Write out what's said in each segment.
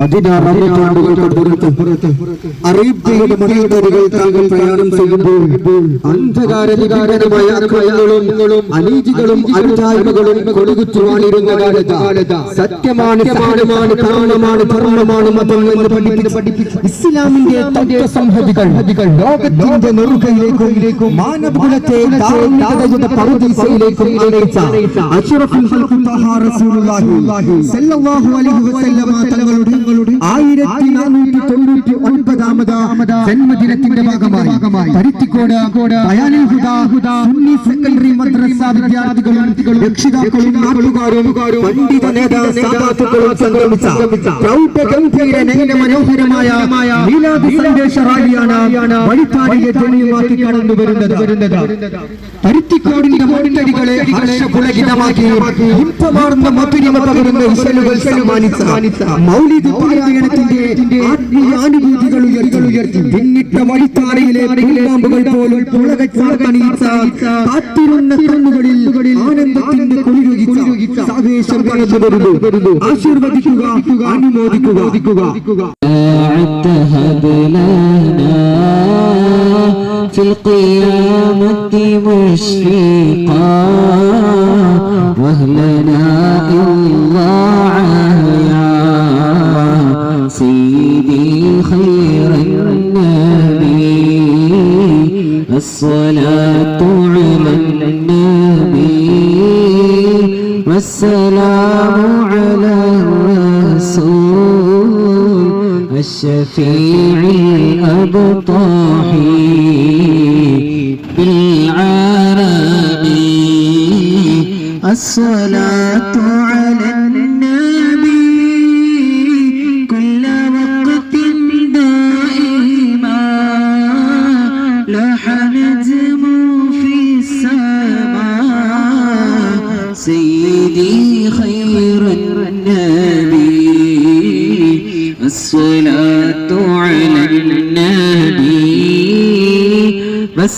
പതിനാറ് നൂറ്റാണ്ടുകൾക്ക് പുറത്ത് അറേബ്യയുടെ മലയിടരുകൾ താങ്കൾ പ്രയാണം ചെയ്യുമ്പോൾ അന്ധകാരവികാരമായ അക്രമങ്ങളും അനീതികളും അനുജായ്മകളും കൊടുകുത്തുവാണിരുന്ന കാലത്ത് സത്യമാണ് സഹനമാണ് കർമ്മമാണ് ധർമ്മമാണ് മതം എന്ന് പഠിപ്പിച്ച് ഇസ്ലാമിന്റെ തത്വസംഹതികൾ ലോകത്തിന്റെ നെറുകയിലേക്കും മാനവകുലത്തെ പറുദീസയിലേക്കും അറിയിച്ച അഷ്റഫുൽ തങ്ങളുടെ ആയിരത്തി നാനൂറ്റി തൊണ്ണൂറ്റി ഒൻപതാമത് ജന്മദിനത്തിന്റെ ഭാഗമായി പരുത്തിക്കോട് സുന്നി സെക്കൻഡറി മദ്രസ വിദ്യാർത്ഥികളും രക്ഷിതാക്കളും നാട്ടുകാരും പണ്ഡിത നേതാ സാദാത്തുക്കളും സംഗമിച്ച പ്രൗഢഗംഭീര നയന മനോഹരമായ മീലാദ് സന്ദേശ റാലിയാണ് വഴിത്താരിയെ ധ്വനിയുമാക്കി കടന്നു വരുന്നത്. പരുത്തിക്കോടിന്റെ മോട്ടടികളെ ഹർഷപുളകിതമാക്കി ഇമ്പമാർന്ന മധുരിമ പകരുന്ന ഇശലുകൾ സമ്മാനിച്ച മൗലിദ് പാരായണത്തിന്റെ ആത്മീയാനുഭൂതികൾ ഉയർത്തി ഉയർത്തി പിന്നിട്ട വഴിത്താരയിലെ പൂമ്പാമ്പുകൾ പോലും പുളകണിയിച്ച കാത്തിരുന്ന കണ്ണുകളിൽ ആനന്ദത്തിന്റെ കുളിരുകിച്ച സാവേശം കടന്നു വരുന്നു ആശീർവദിക്കുക അനുമോദിക്കുക عدتهب لنا في القيامة مشفقا واهلنا إلا يا سيدي خير النبي. الصلاة على النبي. والسلام على الرسول. الشفيع الأبطح بالعربي. الصلاة على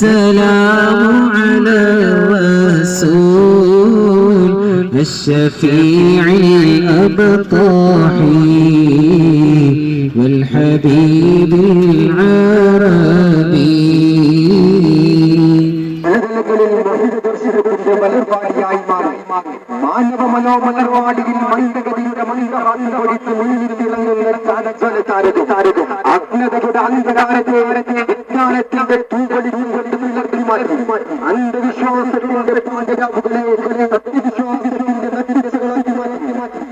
والسلام على الرسول الشفيع الأبطحي والحبيب العربي ദർശനത്തിന്റെ മലർവാടിയായി മാറി മാനവ മനോമലർവാടിയിൽ മന്ദഗതിയുടെ മന്ദഹാസം പൊടിച്ച് മുന്നിൽ തിളങ്ങുന്ന ചാരജ്വല താരകം താരകം അഗ്നതയുടെ അന്ധകാരത്തെ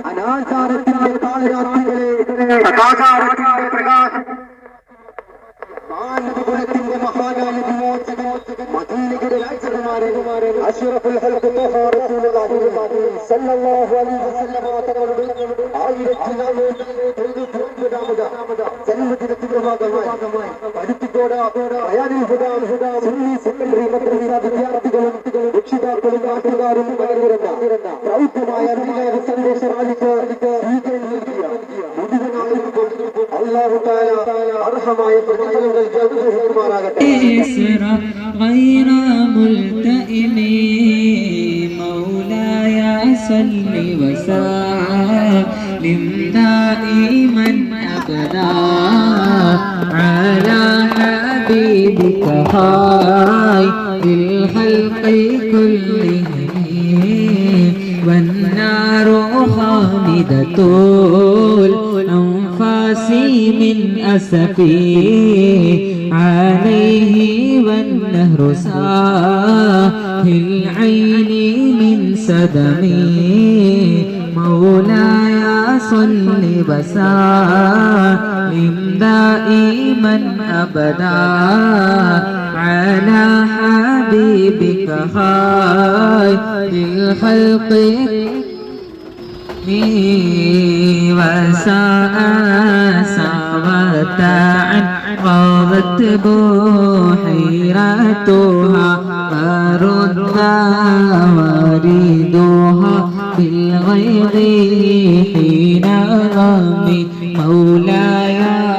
അനാചാരത്തിന്റെ താളരാത്രികളെ സദാചാരത്തിന്റെ പ്രകാശം മാനവകുലത്തിന്റെ മഹാനായ വിമോചകൻ മദീനയുടെ രാജകുമാരൻ അഷ്റഫുൽ ത്വഹ റസൂലുള്ളാഹി സ്വല്ലല്ലാഹു അലൈഹി വസല്ലമ തങ്ങളുടെ ആയിരത്തി നാനൂറ്റി തൊണ്ണൂറ്റി ഒൻപതാമത് പരുത്തിക്കോട് ബയാനുൽ ഹുദാ സുന്നി സെക്കൻഡറി മദ്രസ വിദ്യാർത്ഥികളും രക്ഷിതാക്കളും നാട്ടുകാരും പകർന്നിരുന്ന പ്രൗഢമായ മീലാദ് സന്ദേശ റാലിക്ക് സ്വീകരണം നൽകിയ മുഴുവൻ ആളുകൾക്കും അല്ലാഹു തആല അർഹമായ പ്രതിഫലങ്ങൾ നൽകുമാറാകട്ടെ إسرا غير ملتئم مولاي صل وسلم دائما خير الخلق كلهم والنار خامدة الأنفاس من أسفي عليه والنهر ساهل العين من سدمي مولاي صل وسلم دائما أبدا. على حبيبك خير الخلق. ساوت عن غابت بحيرتها فرد واردها بالغيظ حين غمي مولاي.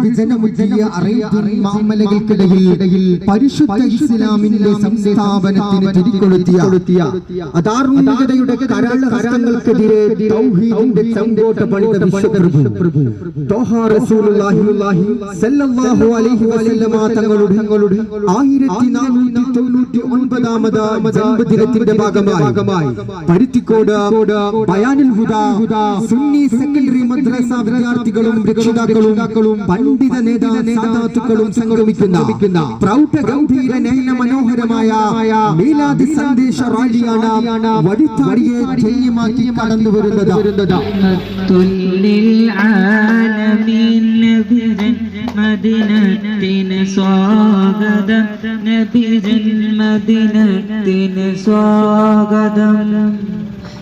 വിജനമുറ്റിയ പരിശുദ്ധ ഇസ്ലാമിന്റെ പണിത വിശ്വപ്രഭു ജന്മദിനത്തിന്റെ ഭാഗമായി പരുത്തിക്കോട് സുന്നി സെക്കൻഡറി മദ്രസ വിദ്യാർത്ഥികളും രക്ഷിതാക്കളും നേതാക്കളും പണ്ഡിത നേതാക്കളും സംഗമിക്കുന്ന മനോഹരമായ മീലാദി സന്ദേശ സ്വാഗതം. സ്വാഗതം.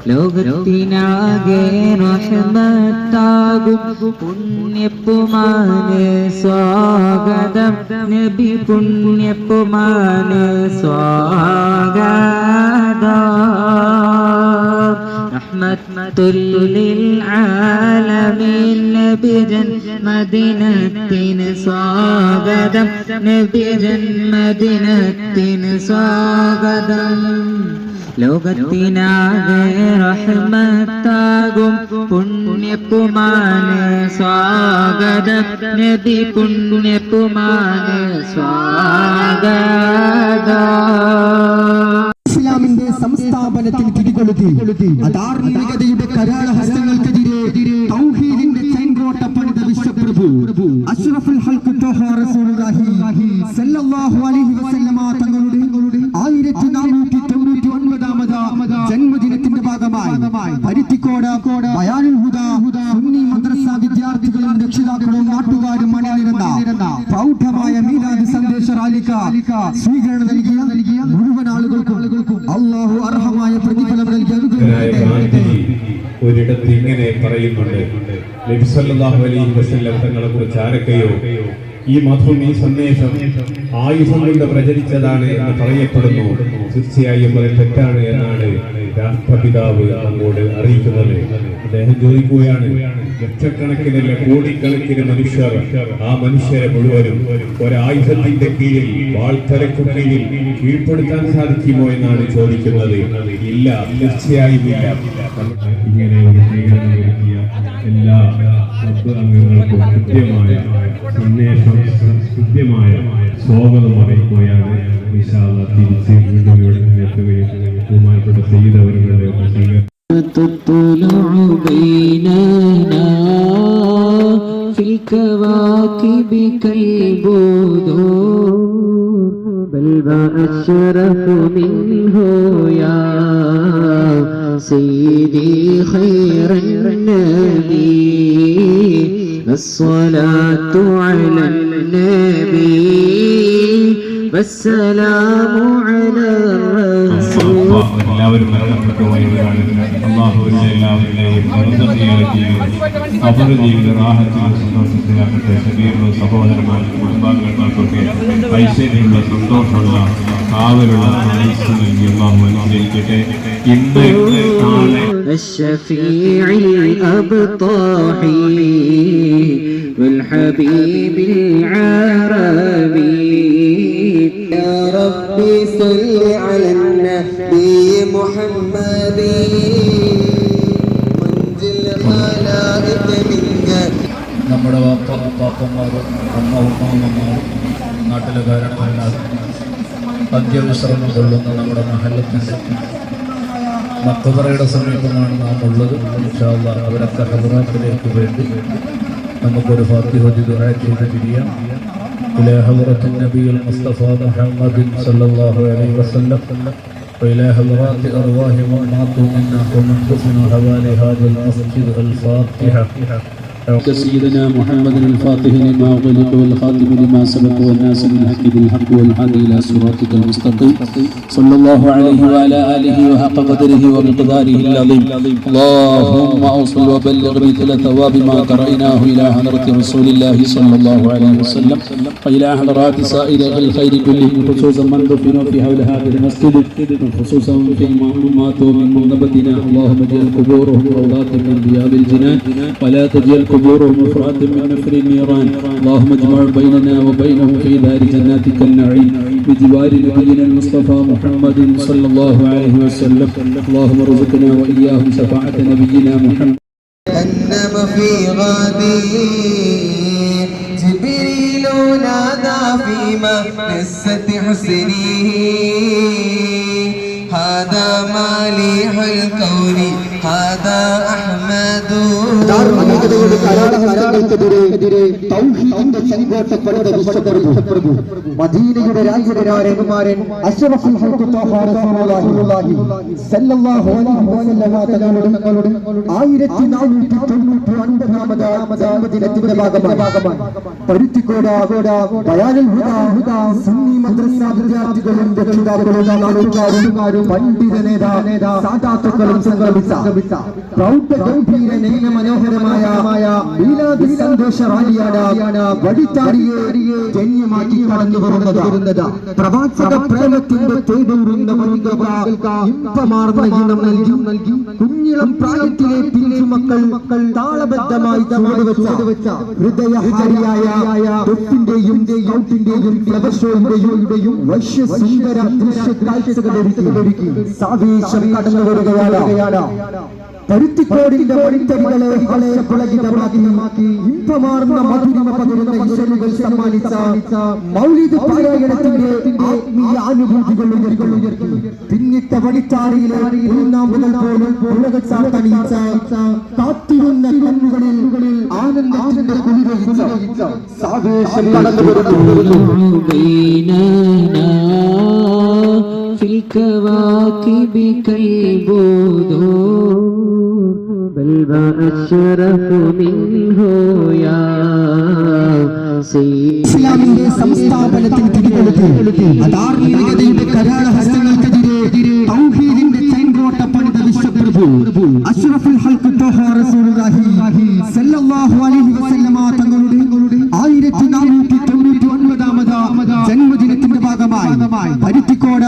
ലോകത്തിനാകെ റഹ്മത്താകും പുണ്യപ്പുമാനെ സ്വാഗതം. നബി പുണ്യപ്പുമാനെ സ്വാഗതം. മദിനത്തിന് സ്വാഗതം. നബിജൻ മദിനത്തിന് സ്വാഗതം. ലോകത്തിനാകെ റഹ്മത്താകും പുണ്യപ്പുമാന് സ്വാഗതം. നബി പുണ്യപ്പുമാന് സ്വാഗതം. ഇസ്ലാമിന്റെ സംസ്ഥാപനത്തിന് തിരികൊളുത്തി അധാർമികതയുടെ കരാള ഹസ്തങ്ങൾക്കെതിരെ തൗഹീദിന്റെ ചെങ്കോട്ട പണിത വിശ്വപ്രഭു അഷ്റഫുൽ ഹൽക്ക് തോഹ റസൂലുള്ളാഹി സല്ലല്ലാഹു അലൈഹി വസല്ലമ തങ്ങളുടെ ആയിരത്തി നാനൂറ്റി ജന്മദിനത്തിന്റെ ഭാഗമായി പരുത്തിക്കോട് ബയാനുൽ ഹുദ സുന്നി മദ്രസ വിദ്യാർത്ഥികളും രക്ഷിതാക്കളും നാട്ടുകാരും അണിനിരന്ന പ്രൗഢമായ മീലാദ് സന്ദേശ റാലിക്ക സ്വീകരണം നൽകിയ മുഴുവൻ ആളുകൾക്കും അള്ളാഹു അർഹമായ പ്രതിഫലം നൽകി. ഒരിടത്ത് ഇങ്ങനെ പറയുന്നുണ്ട്. നബിസല്ലാഹു അലൈഹി വസല്ലം തങ്ങളെ കുറിച്ച് ആരൊക്കെയോ ഈ മതം ഈ സന്ദേശം ആയുധം കൊണ്ട് പ്രചരിച്ചതാണ് എന്ന് പറയപ്പെടുന്നു. തീർച്ചയായും അത് തെറ്റാണ് എന്നാണ് രാഷ്ട്രപിതാവ് നമ്മോട് അറിയിക്കുന്നത്. അദ്ദേഹം ചോദിക്കുകയാണ് ലക്ഷക്കണക്കിനല്ല കോടിക്കണക്കിന് മനുഷ്യർ ആ മനുഷ്യരെ മുഴുവനും ഒരായുധത്തിന്റെ കീഴിൽ വാൾത്തലയ്ക്കു കീഴിൽ കീഴ്പ്പെടുത്താൻ സാധിക്കുമോ എന്നാണ് ചോദിക്കുന്നത്. ഇല്ല തീർച്ചയായും ഇല്ല. ഇങ്ങനെ എല്ലാ സബ് അംഗങ്ങൾക്കും കൃത്യമായ സന്ദേശം കൃത്യമായ സ്വാഗതം അറിയിക്കുകയാണ് വിശാല തിരിച്ച് വീണ്ടും ഇവിടെ എത്തുകയും ബഹുമാനപ്പെട്ട ചെയ്തവരുടെ സ്വീകരണം تطلع بيننا في الكواكب كالبدور بل ما أشرف منه يا سيدي خير النبي الصلاة على النبي والسلام على الرسول എല്ലാവരും മരണപ്പെട്ടു പോയവരാണ് അള്ളാഹുവിന്റെ എല്ലാവരുടെയും ജീവിതം അവർ ജീവിത റാഹത്തിലും സന്തോഷത്തിലാകട്ടെ ശരീരവും സഹോദരന്മാരും കുടുംബാംഗങ്ങൾക്കൊക്കെ ഐശ്വര്യമുള്ള സന്തോഷമുള്ള കാവലുള്ള ആയുസ് നൽകി അള്ളാഹു അനുഗ്രഹിക്കട്ടെ. ഇന്ന് الشفيع الأبطاحي والحبيب العربي يا ربي صل على النبي محمد منزل الخلائق منك നമ്മുടെ വാപ്പ പാപ്പന്മാരും അമ്മ ഉമ്മാമ്മമാരും നാട്ടിലെ കാരണവന്മാരും അന്ത്യവിശ്രമം കൊള്ളുന്ന നമ്മുടെ മഹല്ലത്തിൻ്റെ മക്കബറയുടെ സമീപമാണ് നാം ഉള്ളത് ഇൻഷാല്ല അവരൊക്കെ ഹബറാത്തിലേക്ക് വേണ്ടി നമുക്കൊരു ഫാത്തിഹോജി ദുആ ചെയ്ത് പിരിയാം إلى حضرة النبي المصطفى محمد صلى الله عليه وسلم وإلى حضرات أرواح من ماتوا منا ومن دفنوا حوالي هذا المسجد الفاتحة سيدنا محمد الفاتح لما أغلق والخاتم لما سبق والناس بالحق بالحق والهادي إلى صراطك المستقيم. صلى الله عليه وعلى آله وحق قدره ومقداره العظيم. اللهم أوصل وبلغ مثل ثواب ما قرأناه إلى حضرة رسول الله صلى الله عليه وسلم. وإلى حضرات سائر الخير كلهم خصوصا من دفنوا في حول هذا المسجد خصوصا في المعلومات ومن منبتنا اللهم اجعل قبورهم روضات من رياض الجنان ولا تجعل قبورهم مفرات من نفر النيران. اللهم اجمع بيننا وبينهم في دار جناتك النعيم. بجوار نبينا المصطفى محمد صلى الله عليه وسلم. اللهم ارزقنا وإياهم شفاعة نبينا محمد. جهنم في غادي جبريل نادى في مأنسة حسنه. هذا الكون. هذا ും വിശ്വപ്രഭു മദീനയുടെ സുന്നി മദ്രസ പണ്ഡിത നേതാ നേതാ സാധാത്തുക്കളും സംഗമിച്ച പ്രൗഢ ഗംഭീര നയന മനോഹരമായ സന്തോഷ റാലിയാണ് വഴിത്താടിയെ ജന്യമാക്കി കടന്നു വരുന്നത്. പ്രവാചക പ്രേമത്തിന്റെ തേടൂറുന്ന ഇമ്പമാർന്ന നൽകി നൽകി കുഞ്ഞിളം പ്രായത്തിലെ പിഞ്ചുമക്കൾ മക്കൾ താളബദ്ധമായി ചുവടുവെച്ച ഹൃദയഹാരിയായ തൊട്ടിന്റെയും ഔട്ടിന്റെയും ഫ്ലവർഷോയുടെയും വശ്യസുന്ദര ദൃശ്യ കാഴ്ചകളൊരുക്കി സാവേശം കടന്നു വരികയാണ്. പരുത്തിക്കോടിന്റെ വഴിത്തരികളെ പുളകിതമാക്കി ഇമ്പമാർന്ന മധുരിമ പകരുന്ന ഈശ്വരുകൾ സമ്മാനിച്ച മൗലിക പാരായണത്തിന്റെ ആത്മീയ അനുഭൂതികൾ ഉയർത്തി. പിന്നിട്ട വഴിത്താറിയിലെ മുതൽ പോലും ഉലകച്ചാത്തണിയിച്ച കാത്തിരുന്ന കണ്ണുകളിൽ ആനന്ദത്തിന്റെ കുളിരൊഴിച്ച സാവേശം കടന്നു വരുന്നു. بيننا في الكواكب كالبدور بل ما أشرف منه يا سيدي ഇസ്ലാമിന്റെ സംസ്ഥാപനത്തിന് തിരികൊളുത്തി അധാർമികതയുടെ കരാളഹസ്തങ്ങൾക്കെതിരെ തൗഹീദിന്റെ ചെങ്കോട്ട പണിത വിശ്വപ്രഭു അഷ്റഫുൽ ഹൽഖ് ത്വഹ റസൂലുള്ളാഹി സല്ലല്ലാഹു അലൈഹി വസല്ലമ തങ്ങളുടെ പരുത്തിക്കോട്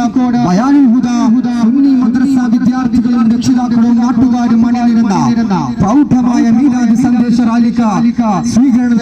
സുന്നി മദ്രസ വിദ്യാർത്ഥികളും രക്ഷിതാക്കളും നാട്ടുകാരും അണിനിരുന്ന പ്രൗഢമായ മീലാദ് സന്ദേശ റാലിക്ക് സ്വീകരണം